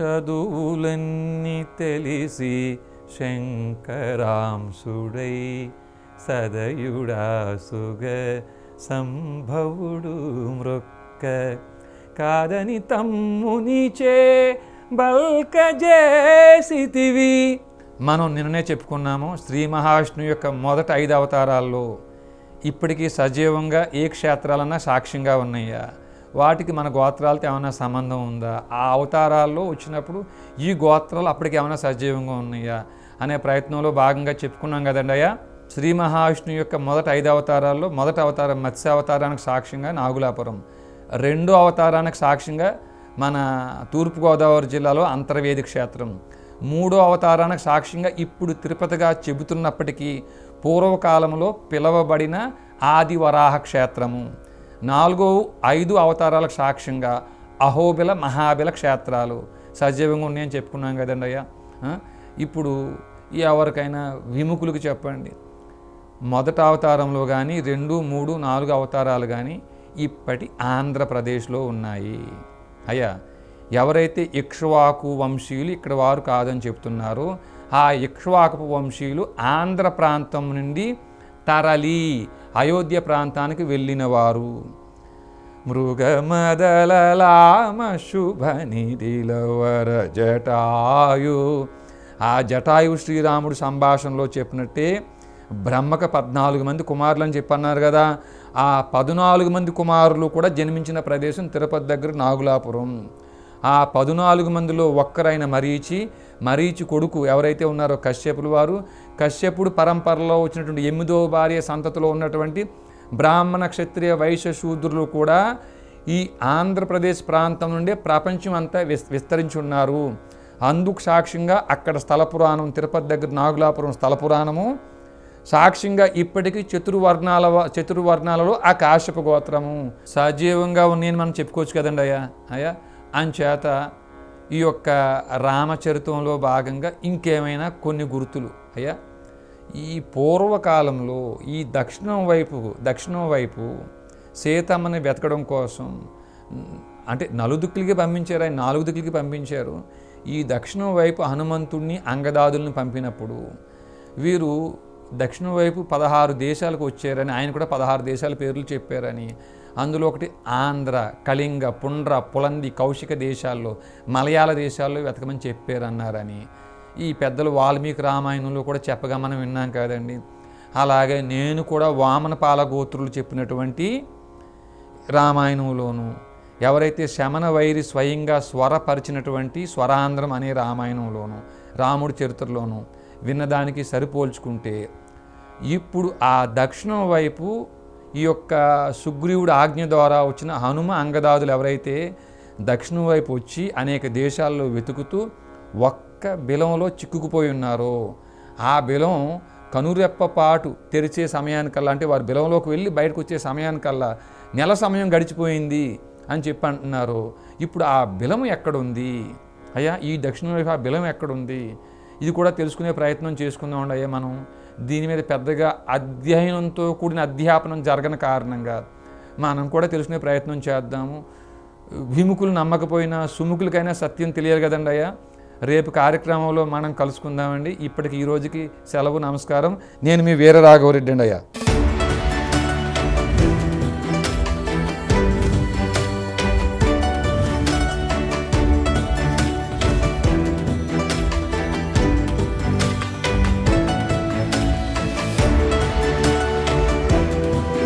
చదువులన్నీ తెలిసి శంకరాంశుడై సదయుడాసుగ సంభవుడు మృక్క. కాదని తమ్మునిచే బల్క చేసితివి మనం నిన్ననే చెప్పుకున్నాము శ్రీ మహావిష్ణువు యొక్క మొదటి ఐదు అవతారాల్లో. ఇప్పటికీ సజీవంగా ఏ క్షేత్రాలన్నా సాక్ష్యంగా ఉన్నాయా? వాటికి మన గోత్రాలతో ఏమైనా సంబంధం ఉందా? ఆ అవతారాల్లో వచ్చినప్పుడు ఈ గోత్రాలు అప్పటికి ఏమైనా సజీవంగా ఉన్నాయా? అనే ప్రయత్నంలో భాగంగా చెప్పుకున్నాం కదండి అయ్యా. శ్రీ మహావిష్ణువు యొక్క మొదటి ఐదు అవతారాల్లో మొదటి అవతారం మత్స్య అవతారానికి సాక్ష్యంగా నాగులాపురం. రెండో అవతారానికి సాక్ష్యంగా మన తూర్పుగోదావరి జిల్లాలో అంతర్వేది క్షేత్రం. మూడో అవతారానికి సాక్ష్యంగా ఇప్పుడు తిరుపతిగా చెబుతున్నప్పటికీ పూర్వకాలంలో పిలవబడిన ఆదివరాహ క్షేత్రము. నాలుగో ఐదు అవతారాలకు సాక్ష్యంగా అహోబిల మహాబిల క్షేత్రాలు సజీవంగా ఉన్నాయని చెప్పుకున్నాం కదండి అయ్యా. ఇప్పుడు ఎవరికైనా విముఖులకు చెప్పండి. మొదట అవతారంలో కానీ రెండు మూడు నాలుగు అవతారాలు కానీ ఇప్పటి ఆంధ్రప్రదేశ్లో ఉన్నాయి. అయ్యా ఎవరైతే ఇక్ష్వాకు వంశీయులు ఇక్కడ వారు కాదని చెప్తున్నారో ఆ ఇక్ష్వాకు వంశీయులు ఆంధ్ర ప్రాంతం నుండి తరలి అయోధ్య ప్రాంతానికి వెళ్ళినవారు. మృగమదలలామ శుభ నిధిలవర జటాయు. ఆ జటాయు శ్రీరాముడు సంభాషణలో చెప్పినట్టే బ్రహ్మక పద్నాలుగు మంది కుమారులు అని చెప్పన్నారు కదా. ఆ పద్నాలుగు మంది కుమారులు కూడా జన్మించిన ప్రదేశం తిరుపతి దగ్గర నాగులాపురం. ఆ పద్నాలుగు మందిలో ఒక్కరైన మరీచి మరీచి కొడుకు ఎవరైతే ఉన్నారో కశ్యపులు వారు కశ్యపుడు పరంపరలో వచ్చినటువంటి ఎనిమిదో భార్య సంతతిలో ఉన్నటువంటి బ్రాహ్మణ క్షత్రియ వైశ్య శూద్రులు కూడా ఈ ఆంధ్రప్రదేశ్ ప్రాంతం నుండే ప్రపంచం అంతా విస్ విస్తరించి ఉన్నారు. అందుకు సాక్ష్యంగా అక్కడ స్థల పురాణం తిరుపతి దగ్గర నాగులాపురం స్థల పురాణము సాక్ష్యంగా ఇప్పటికీ చతుర్వర్ణాల వ- చతుర్వర్ణాలలో ఆ కాశ్యప గోత్రము. సజీవంగా ఉన్నాయని మనం చెప్పుకోవచ్చు కదండి అయ్యా అయ్యా? అంచేత ఈ యొక్క రామచరితంలో భాగంగా ఇంకేమైనా కొన్ని గుర్తులు. అయ్యా ఈ పూర్వకాలంలో ఈ దక్షిణం వైపు దక్షిణం వైపు సీతమ్మని వెతకడం కోసం అంటే నలుదిక్కులకి పంపించారు ఆయన నాలుగు దిక్కులకి పంపించారు. ఈ దక్షిణం వైపు హనుమంతుడిని అంగదాదుల్ని పంపినప్పుడు వీరు దక్షిణం వైపు పదహారు దేశాలకు వచ్చారని ఆయన కూడా పదహారు దేశాల పేర్లు చెప్పారని అందులో ఒకటి ఆంధ్ర కళింగ పుండ్ర పులంది కౌశిక దేశాల్లో మలయాళ దేశాల్లో వెతకమని చెప్పారన్నారని. ఈ పెద్దలు వాల్మీకి రామాయణంలో కూడా చెప్పగా మనం విన్నాం కదండి. అలాగే నేను కూడా వామన పాలగోత్రులు చెప్పినటువంటి రామాయణంలోను ఎవరైతే శమన వైరి స్వయంగా స్వరపరిచినటువంటి స్వరాంధ్రం అనే రామాయణంలోను రాముడి చరిత్రలోను విన్నదానికి సరిపోల్చుకుంటే ఇప్పుడు ఆ దక్షిణం వైపు ఈ యొక్క సుగ్రీవుడు ఆజ్ఞ ద్వారా వచ్చిన హనుమ అంగదాదులు ఎవరైతే దక్షిణం వైపు వచ్చి అనేక దేశాల్లో వెతుకుతూ ఒక్క బిలంలో చిక్కుకుపోయి ఉన్నారో ఆ బిలం కనురెప్ప పాటు తెరిచే సమయానికల్లా అంటే వారు బిలంలోకి వెళ్ళి బయటకు వచ్చే సమయానికల్లా నెల సమయం గడిచిపోయింది అని చెప్పి అంటున్నారు. ఇప్పుడు ఆ బిలం ఎక్కడుంది? అయ్యా ఈ దక్షిణ వైపు ఆ బిలం ఎక్కడుంది? ఇది కూడా తెలుసుకునే ప్రయత్నం చేసుకుందాం అయ్యా మనం. దీని మీద పెద్దగా అధ్యయనంతో కూడిన అధ్యాపనం జరగని కారణంగా మనం కూడా తెలుసుకునే ప్రయత్నం చేద్దాము. విముకులు నమ్మకపోయినా సుముఖులకైనా సత్యం తెలియాలి కదండి అయ్యా. రేపు కార్యక్రమంలో మనం కలుసుకుందామండి. ఇప్పటికి ఈ రోజుకి సెలవు నమస్కారం. నేను మీ వీర రాఘవరెడ్డి అండి అయ్యా.